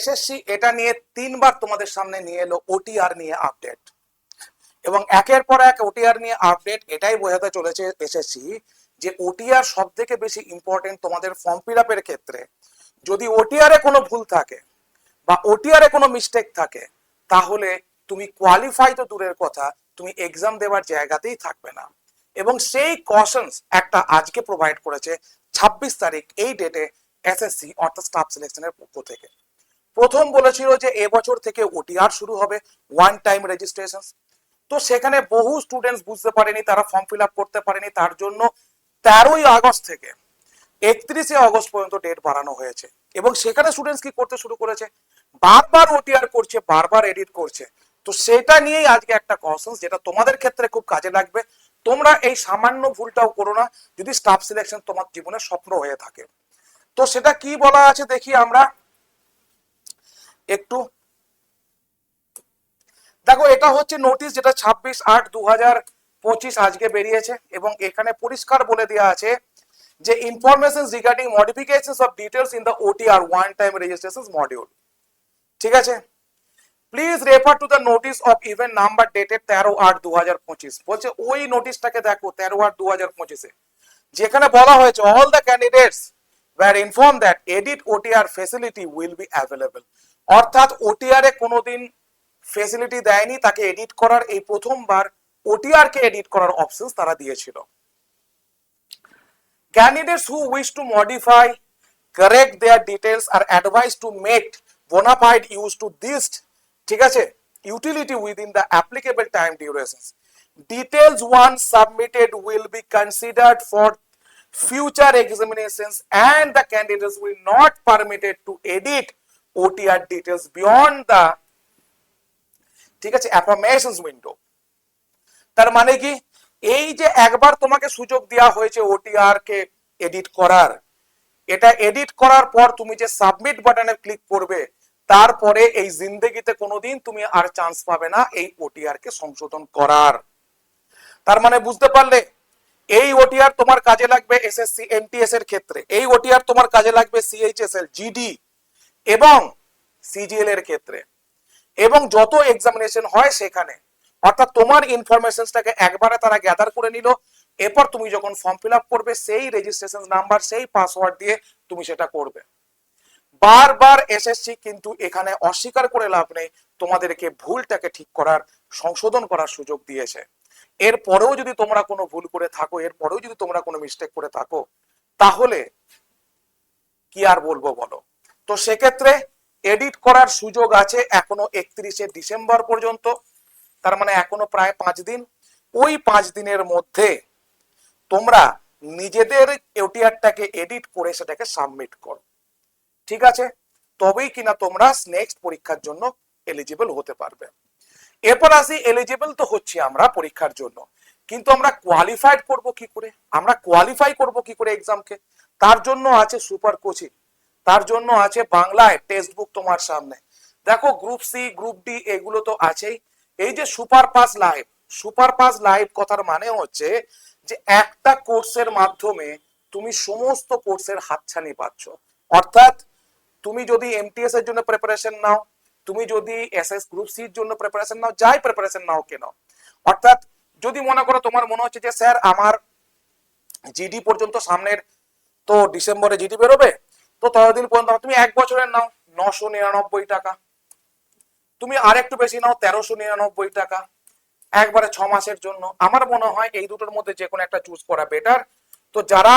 SSC, এটা নিয়ে তিনবার তোমাদের সামনে নিয়ে এলো ওটিআর নিয়ে আপডেট এবং একের পর এক ওটিআর নিয়ে আপডেট এটাই বোঝাতে চলেছে এসএসসি যে ওটিআর সব থেকে বেশি ইম্পর্টেন্ট তোমাদের ফর্ম ফিল আপের ক্ষেত্রে। যদি ওটিআর কোনো ভুল থাকে বা ওটিআর কোনো মিস্টেক থাকে, তাহলে তুমি কোয়ালিফাই তো দূরের কথা, তুমি এক্সাম দেওয়ার জায়গাতেই থাকবে না। এবং সেই কশনস একটা আজকে প্রোভাইড করেছে ছাব্বিশ তারিখ, এই ডেটে এসএসসি, অর্থাৎ স্টাফ সিলেকশনের পক্ষ থেকে। প্রথম বলেছিল যে এবছর থেকে ওটিআর শুরু হবে ওয়ান টাইম রেজিস্ট্রেশন তো সেখানে বহু স্টুডেন্টস বুঝতে পারেনি, তারা ফর্ম ফিল আপ করতে পারেনি, তার জন্য তেরোই আগস্ট থেকে একত্রিশে আগস্ট পর্যন্ত ডেট বাড়ানো হয়েছে। এবং সেখানে স্টুডেন্টস কি করতে শুরু করেছে? বারবার ওটিআর করছে, বারবার এডিট করছে। তো সেটা নিয়েই আজকে একটা কনসেন্স যেটা তোমাদের ক্ষেত্রে খুব কাজে লাগবে। তোমরা এই সামান্য ভুলটাও করো না, যদি স্টাফ সিলেকশন তোমার জীবনের স্বপ্ন হয়ে থাকে। তো সেটা কি বলা আছে দেখি আমরা। একটু। দেখো, এটা হচ্ছে নোটিশ যেটা ছাব্বিশ আট দু হাজার পঁচিশ আজকে বেরিয়েছে এবং এখানে পরিষ্কার বলে দেওয়া আছে যে information regarding modification of details in the OTR one time registration module ঠিক আছে? Please refer to the notice of event number dated তেরো আট দু হাজার পঁচিশ। বলছে, ওই নোটিশটাকে দেখো, তেরো আট দু হাজার পঁচিশে। যেখানে বলা হয়েছে all the candidates were informed that edit OTR facility will be available অর্থাৎ ওটিআরে কোনোদিন ফেসিলিটি দেয়নি, তাকে এডিট করার এই প্রথমবার ওটিআরকে এডিট করার অপশন তারা দিয়েছিল। Candidates who wish to modify correct their details R advice to make bonafide use to this ঠিক আছে? Utility within the applicable time duration details one submitted will be considered for future examination and the candidates will not permitted to edit OTR details beyond the, ঠিক আছে, affirmations window. তার মানে কি? এই যে একবার তোমাকে সুযোগ দেওয়া হয়েছে ওটিআর কে এডিট করার, এটা এডিট করার পর তুমি যে সাবমিট বাটনে ক্লিক করবে, তারপরে এই জিন্দেগিতে কোনোদিন তুমি আর চান্স পাবে না এই ওটিআর কে সংশোধন করার। তার মানে বুঝতে পারলে, এই ওটিআর তোমার কাজে লাগবে এসএসসি এমটিএস এর ক্ষেত্রে, এই ওটিআর তোমার কাজে লাগবে সিএইচএসএল জিডি এবং সিজিএল এর ক্ষেত্রে। এবং যত এক্সামিনেশন হয় সেখানে, অর্থাৎ তোমার ইনফরমেশনটাকে একবারে তারা গ্যাদার করে নিল, এরপর তুমি যখন ফর্ম ফিল আপ করবে, সেই রেজিস্ট্রেশন নাম্বার সেই পাসওয়ার্ড দিয়ে তুমি সেটা করবে। বারবার এসএসসি কিন্তু এখানে অস্বীকার করে লাভ নেই, তোমাদেরকে ভুলটাকে ঠিক করার, সংশোধন করার সুযোগ দিয়েছে। এরপরেও যদি তোমরা কোনো ভুল করে থাকো, এরপরেও যদি তোমরা কোনো মিস্টেক করে থাকো, তাহলে কি আর বলব বলো? তো সেক্ষেত্রে এডিট করার সুযোগ আছে এখনও একত্রিশে ডিসেম্বর পর্যন্ত। তার মানে এখনও প্রায় পাঁচ দিন। ওই পাঁচ দিনের মধ্যে তোমরা নিজেদের এওটিআরটাকে এডিট করে সেটাকে সাবমিট করো। ঠিক আছে? তবেই কিনা তোমরা নেক্সট পরীক্ষার জন্য এলিজিবল হতে পারবে। এরপর আসি এলিজিবল তো হচ্ছি আমরা পরীক্ষার জন্য। কিন্তু আমরা কোয়ালিফাইড করব কি করে? আমরা কোয়ালিফাই করব কি করে এক্সামকে তার জন্য আছে সুপার কোচিং তার জন্য আছে বাংলায় টেক্সট বুক তোমার সামনে। দেখো গ্রুপ সি গ্রুপ ডি এগুলো তো আছেই। এই যে super pass live super pass live কথার মানে হচ্ছে যে একটা কোর্সের মাধ্যমে তুমি সমস্ত কোর্সের হাতছানি পাচ্ছ। অর্থাৎ তুমি যদি এমটিএস এর জন্য প্রিপারেশন নাও, তুমি যদি এসএস গ্রুপ সি সির জন্য প্রিপারেশন নাও, যাই প্রিপারেশন নাও কেন। অর্থাৎ যদি মনে করো তোমার মনে হচ্ছে যে, স্যার, আমার জিডি পর্যন্ত সামনের তো ডিসেম্বরে জিডি বেরোবে তো ততদিন পর্যন্ত তুমি এক বছরের নাও, নশো নিরানব্বই টাকা। তুমি আর একটু বেশি নাও, তেরোশো নিরানব্বই টাকা। একবারে ছ মাসের জন্য। আমার মনে হয় এই দুটোর মধ্যে যে কোনো একটা চুজ করা বেটার তো যারা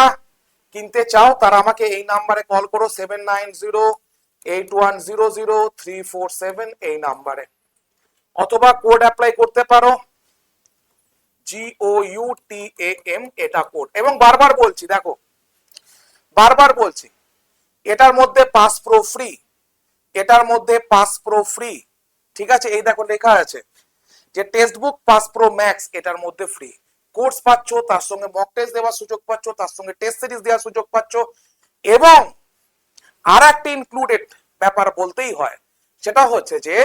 কিনতে চাও, তারা আমাকে এই নাম্বারে কল করো seven nine zero eight one zero zero three four seven এই নাম্বারে অথবা কোড অ্যাপ্লাই করতে পারো। জিও ইউ টি এম এটা কোড এবং বারবার বলছি, দেখো, বারবার বলছি এটার মধ্যে পাস প্রো ফ্রি এটার মধ্যে পাস প্রো ফ্রি ঠিক আছে? এই দেখো লেখা আছে যে text book pass pro max এটার মধ্যে ফ্রি কোর্স পাচ্ছ, তার সঙ্গে মক টেস্ট দেওয়ার সুযোগ পাচ্ছ, তার সঙ্গে টেস্ট সিরিজ দেওয়ার সুযোগ পাচ্ছ এবং আর একটা ইনক্লুডেড ব্যাপার বলতেই হয়, সেটা হচ্ছে যে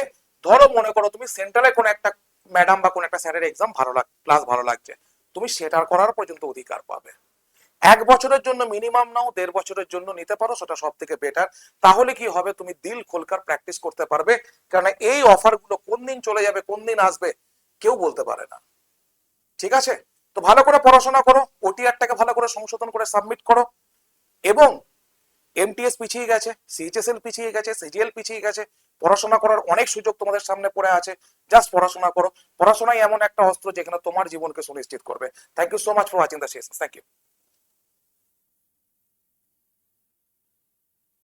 ধরো মনে করো তুমি সেন্টারে কোনো একটা ম্যাডাম বা কোনো একটা স্যারের এক্সাম ভালো লাগ ক্লাস ভালো লাগছে, তুমি সেটার করার পর্যন্ত অধিকার পাবে। এক বছরের জন্য মিনিমাম নাও, দেড় বছরের জন্য নিতে পারো, সেটা সব থেকে বেটার তাহলে কি হবে? তুমি দিল খোলকার প্র্যাকটিস করতে পারবে। কারণ এই অফারগুলো কোন দিন চলে যাবে, কোন দিন আসবে, কেউ বলতে পারে না। ঠিক আছে? তো ভালো করে পড়াশোনা করো ওটিআরটাকে ভালো করে সংশোধন করে সাবমিট করো। এবং এমটিএস পিছিয়ে গেছে সিএইচএসএল পিছিয়ে গেছে সিজিএল পিছিয়ে গেছে। পড়াশোনা করার অনেক সুযোগ তোমাদের সামনে পড়ে আছে। জাস্ট পড়াশোনা করো। পড়াশোনাই এমন একটা অস্ত্র যেখানে তোমার জীবনকে সুনিশ্চিত করবে। Thank you so much for watching the session thank you